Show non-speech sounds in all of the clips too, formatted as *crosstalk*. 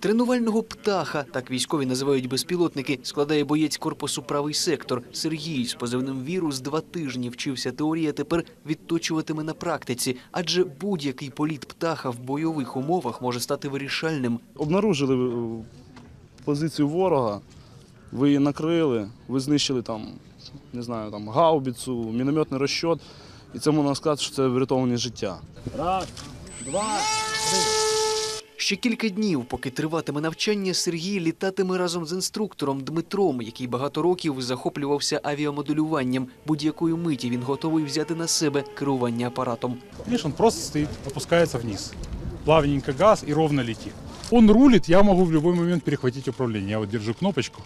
Тренувального птаха, так військові називають безпілотники, складає боєць корпусу правий сектор. Сергій з позивним вірус два тижні вчився теорії, а тепер відточуватиме на практиці. Адже будь-який політ птаха в бойових умовах може стати вирішальним. Обнаружили е, позицію ворога, ви її накрили, ви знищили там, не знаю, там гаубицю, мінометний розчот. І це можна сказати, що це врятовані життя. Ще кілька днів, поки триватиме навчання, Сергій літатиме разом з інструктором Дмитром, який багато років захоплювався авіамоделюванням. Будь-якої миті він готовий взяти на себе керування апаратом. Он просто стоит, опускается вниз. Плавненько газ и ровно летит. Он рулит, я могу в любой момент перехватить управление. Я вот держу кнопочку.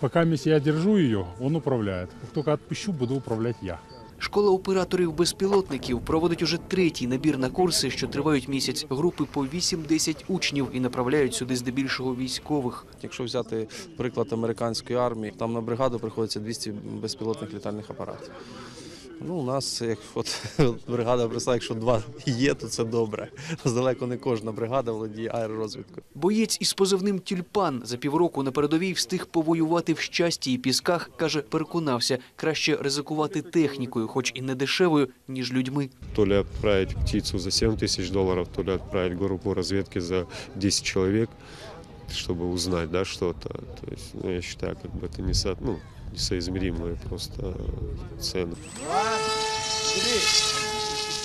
Пока я держу ее, он управляет. Как только отпущу, буду управлять я. Школа операторів безпілотників проводить уже третій набір на курси, що тривають місяць. Групи по 8-10 учнів і направляють сюди здебільшого військових. Якщо взяти приклад американської армії, там на бригаду приходиться 200 безпілотних літальних апаратів. Ну, у нас, як от *laughs* бригада прислала, якщо два є, то це добре. Здалеко не кожна бригада володіє аеророзвідкою. Боєць із позивним тюльпан за півроку на передовій встиг повоювати в щасті і пісках. каже, переконався, краще ризикувати технікою, хоч і не дешевою, ніж людьми. то ли отправить птицу за 7 тысяч долларов, то ли отправить группу разведки за 10 человек, чтобы узнать, да, что-то. То есть, ну, я считаю, как бы это не со, ну, несоизмеримые просто э, цены.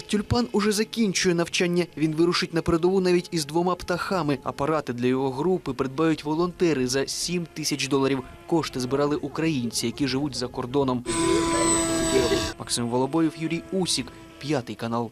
Тюльпан уже закінчує навчання. Він вирушить на передову навіть із двома птахами. Апарати для його групи придбають волонтери за 7 тисяч доларів. Кошти збирали українці, які живуть за кордоном. Максим Волобоєв, Юрій Усік, п'ятий канал.